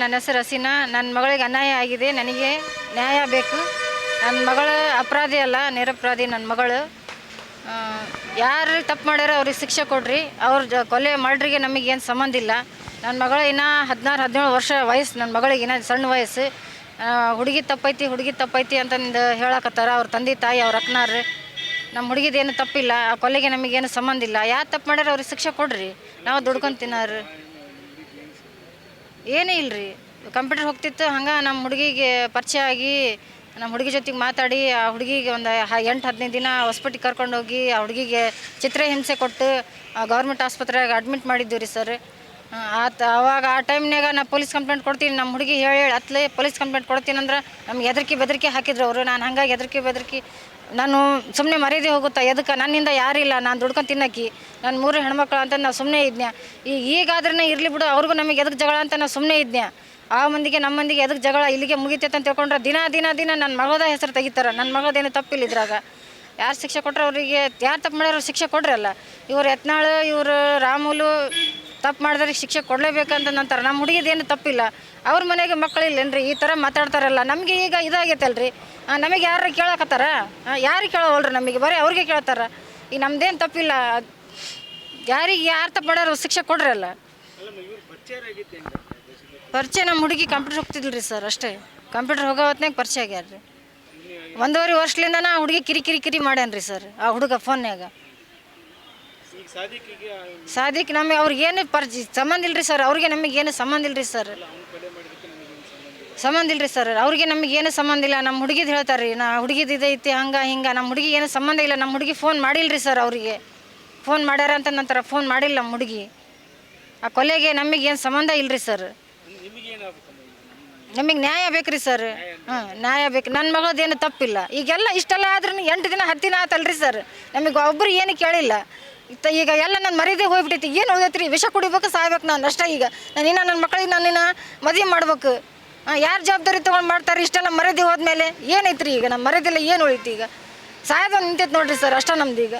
ನನ್ನ ಹೆಸರು ಹಸೀನಾ. ನನ್ನ ಮಗಳಿಗೆ ಅನ್ಯಾಯ ಆಗಿದೆ. ನನಗೆ ನ್ಯಾಯ ಬೇಕು. ನನ್ನ ಮಗಳು ಅಪರಾಧಿ ಅಲ್ಲ, ನಿರಪರಾಧಿ ನನ್ನ ಮಗಳು. ಯಾರು ತಪ್ಪು ಮಾಡ್ಯಾರ ಅವ್ರಿಗೆ ಶಿಕ್ಷೆ ಕೊಡ್ರಿ. ಅವ್ರ ಕೊಲೆ ಮರ್ಡ್ರಿಗೆ ನಮಗೇನು ಸಂಬಂಧ ಇಲ್ಲ. ನನ್ನ ಮಗಳು ಇನ್ನೂ ಹದಿನಾರು, ಹದಿನೇಳು ವರ್ಷ ವಯಸ್ಸು. ನನ್ನ ಮಗಳಿಗೆ ಇನ್ನೂ ಸಣ್ಣ ವಯಸ್ಸು. ಹುಡುಗಿ ತಪ್ಪೈತಿ ಹುಡುಗಿ ತಪ್ಪೈತಿ ಅಂತಂದು ಹೇಳಕತ್ತಾರ. ಅವ್ರ ತಂದೆ, ತಾಯಿ, ಅವ್ರ ಅಕ್ಕನಾರು ನಮ್ಮ ಹುಡುಗಿದೇನು ತಪ್ಪಿಲ್ಲ, ಆ ಕೊಲೆಗೆ ನಮಗೇನು ಸಂಬಂಧ ಇಲ್ಲ. ಯಾರು ತಪ್ಪು ಮಾಡ್ಯಾರ ಅವ್ರಿಗೆ ಶಿಕ್ಷೆ ಕೊಡ್ರಿ. ನಾವು ದುಡ್ಕೊಂಡು ತಿನ್ನಾರ. ಏನೂ ಇಲ್ರಿ. ಕಂಪ್ಯೂಟರ್ ಹೋಗ್ತಿತ್ತು, ಹಂಗೆ ನಮ್ಮ ಹುಡುಗಿಗೆ ಪರಿಚಯ ಆಗಿ ನಮ್ಮ ಹುಡುಗಿ ಜೊತೆಗೆ ಮಾತಾಡಿ, ಆ ಹುಡುಗಿಗೆ ಒಂದು ಎಂಟು, ಹದಿನೈದು ದಿನ ಹಾಸ್ಪಿಟ್ಲಿಗೆ ಕರ್ಕೊಂಡೋಗಿ ಆ ಹುಡುಗಿಗೆ ಚಿತ್ರಹಿಂಸೆ ಕೊಟ್ಟು ಗೌರ್ಮೆಂಟ್ ಆಸ್ಪತ್ರೆಗೆ ಅಡ್ಮಿಟ್ ಮಾಡಿದ್ದೀವಿ ರೀ ಸರ್ ಆತ ಅವಾಗ ಆ ಟೈಮ್ನಾಗ ನಾ ಪೊಲೀಸ್ ಕಂಪ್ಲೇಂಟ್ ಕೊಡ್ತೀನಿ ನಮ್ಮ ಹುಡುಗಿ ಹೇಳಿ ಹೇಳಿ, ಅತ್ಲೇ ಪೊಲೀಸ್ ಕಂಪ್ಲೇಂಟ್ ಕೊಡ್ತೀನಿ ಅಂದ್ರೆ ನಮ್ಗೆ ಎದರ್ಕಿ ಬೆದರಿಕೆ ಹಾಕಿದ್ರು ಅವರು. ನಾನು ಹಂಗಾಗಿ ಎದರ್ಕಿ ಬೆದರಿಕೆ, ನಾನು ಸುಮ್ಮನೆ ಮರ್ಯಾದೆ ಹೋಗುತ್ತಾ? ಎದಕ್ಕೆ? ನನ್ನಿಂದ ಯಾರಿಲ್ಲ ನಾನು ದುಡ್ಕೊಂಡು ತಿನ್ನಕ್ಕಿ. ನನ್ನ ಮೂರು ಹೆಣ್ಮಕ್ಳು ಅಂತ ನಾವು ಸುಮ್ಮನೆ ಇದ್ನ್ಯಾ? ಈಗ ಈಗಾದ್ರೂ ಇರಲಿ ಬಿಡು, ಅವ್ರಿಗೂ ನಮಗೆ ಎದಕ್ಕೆ ಜಗಳ ಅಂತ ನಾನು ಸುಮ್ಮನೆ ಇದ್ನ್ಯಾ? ಆ ಮಂದಿಗೆ ನಮ್ಮ ಮಂದಿಗೆ ಎದಕ್ಕೆ ಜಗಳ ಇಲ್ಲಿಗೆ ಮುಗಿತೈತೆ ಅಂತ ತಿಳ್ಕೊಂಡ್ರೆ ದಿನ ದಿನ ದಿನ ನನ್ನ ಮಗದ ಹೆಸರು ತೆಗಿತಾರೆ. ನನ್ನ ಮಗದೇನು ತಪ್ಪಿಲ್ಲ ಇದ್ರಾಗ. ಯಾರು ಶಿಕ್ಷೆ ಕೊಟ್ಟರೆ ಅವರಿಗೆ, ಯಾರು ತಪ್ಪು ಮಾಡ್ಯಾರ ಶಿಕ್ಷೆ ಕೊಡ್ರಲ್ಲ. ಇವ್ರು ಯತ್ನಾಳು, ಇವರು ರಾಮುಲು ತಪ್ಪು ಮಾಡಿದ್ರೆ ಶಿಕ್ಷೆ ಕೊಡಲೇಬೇಕಂತ ನಂತರ ನಮ್ಮ ಹುಡುಗಿದೇನು ತಪ್ಪಿಲ್ಲ. ಅವ್ರ ಮನೆಗೆ ಮಕ್ಕಳಿಲ್ಲೇನ್ರಿ ಈ ಥರ ಮಾತಾಡ್ತಾರಲ್ಲ. ನಮಗೆ ಈಗ ಇದಾಗೈತಲ್ರಿ. ನಮಗೆ ಯಾರು ಕೇಳಕತ್ತಾರ? ಯಾರಿಗೆ ಕೇಳೋವಲ್ರಿ ನಮಗೆ? ಬರೀ ಅವ್ರಿಗೆ ಕೇಳ್ತಾರ. ಈಗ ನಮ್ದೇನು ತಪ್ಪಿಲ್ಲ. ಯಾರಿಗೆ ಯಾರು ತಪ್ಪು ಮಾಡ್ಯಾರ ಶಿಕ್ಷೆ ಕೊಡ್ರಲ್ಲ ಪರಿಚಯ ನಮ್ಮ ಹುಡುಗಿ ಕಂಪ್ಯೂಟರ್ ಹೋಗ್ತಿದ್ಲ್ರಿ ಸರ್, ಅಷ್ಟೇ. ಕಂಪ್ಯೂಟರ್ ಹೋಗೋ ಹೊತ್ನಾಗ ಪರಿಚಯ ಆಗ್ಯಾರ ರೀ ಒಂದೂವರೆ ವರ್ಷದಿಂದ ಹುಡುಗಿ ಕಿರಿ ಕಿರಿ ಕಿರಿ ಮಾಡ್ಯಾನ್ರಿ ಸರ್, ಆ ಹುಡುಗ ಫೋನ್ಯಾಗ ಈಗ ಸಾದಿಕಿಗೆ ಸಾದಿಕ್ ನಮಗೆ ಅವ್ರಿಗೆ ಏನು ಸಂಬಂಧ ಇಲ್ರಿ ಸರ್ ಅವ್ರಿಗೆ ನಮಗೆ ಏನು ಸಂಬಂಧ ಇಲ್ರಿ ಸರ್. ಸಂಬಂಧ ಇಲ್ರಿ ಸರ್ ಅವ್ರಿಗೆ ನಮಗೆ ಏನು ಸಂಬಂಧ ಇಲ್ಲ ನಮ್ಮ ಹುಡುಗಿದ್ ಹೇಳ್ತಾರೆ ರೀ ನಾ ಹುಡುಗಿದ್ ಇದೈತಿ ಹಂಗೆ ಹಿಂಗೆ ನಮ್ಮ ಹುಡುಗಿ ಏನು ಸಂಬಂಧ ಇಲ್ಲ ನಮ್ಮ ಹುಡುಗಿ ಫೋನ್ ಮಾಡಿಲ್ರಿ ಸರ್ ಅವರಿಗೆ. ಫೋನ್ ಮಾಡ್ಯಾರ ಅಂತ ನಂತರ ಫೋನ್ ಮಾಡಿಲ್ಲ ನಮ್ಮ ಹುಡುಗಿ. ಆ ಕೊಲೆಗೆ ನಮಗೆ ಏನು ಸಂಬಂಧ ಇಲ್ರಿ ಸರ್. ನಿಮಗೇನಾಗಬೇಕಮ್ಮ ನಮಗೆ ನ್ಯಾಯ ಬೇಕ್ರಿ ಸರ್. ಹಾಂ ನ್ಯಾಯ ಬೇಕು ನನ್ನ ಮಗಳದೇನು ತಪ್ಪಿಲ್ಲ. ಈಗೆಲ್ಲ ಇಷ್ಟೆಲ್ಲ ಆದ್ರೂ ಎಂಟು ದಿನ ಹತ್ತು ದಿನ ಆತಲ್ರಿ ಸರ್. ನಮಗೆ ಒಬ್ರು ಏನು ಕೇಳಿಲ್ಲ. ಇತ್ತ ಈಗ ಎಲ್ಲ ನನ್ನ ಮರೀದೇ ಹೋಗ್ಬಿಟ್ಟೈತಿ ಏನು ಹೋಗೈತ್ರಿ ವಿಷ ಕುಡಿಬೇಕು, ಸಾಯ್ಬೇಕು ನಾನು ಅಷ್ಟೇ ಈಗ. ನಾನು ಇನ್ನ ನನ್ನ ಮಕ್ಳಿಗೆ ನಾನು ಇನ್ನ ಮದುವೆ ಮಾಡ್ಬೇಕು. ಯಾರು ಜವಾಬ್ದಾರಿ ತೊಗೊಂಡು ಮಾಡ್ತಾರೆ? ಇಷ್ಟೆಲ್ಲ ಮರದಿ ಹೋದ್ಮೇಲೆ ಏನೈತ್ರಿ ಈಗ? ನಮ್ಮ ಮರದಿಲ್ಲ ಏನು ಉಳಿತು ಈಗ? ಸಾಯೋದು ನಿಂತೈತೆ ನೋಡ್ರಿ ಸರ್, ಅಷ್ಟೇ ನಮ್ದು ಈಗ.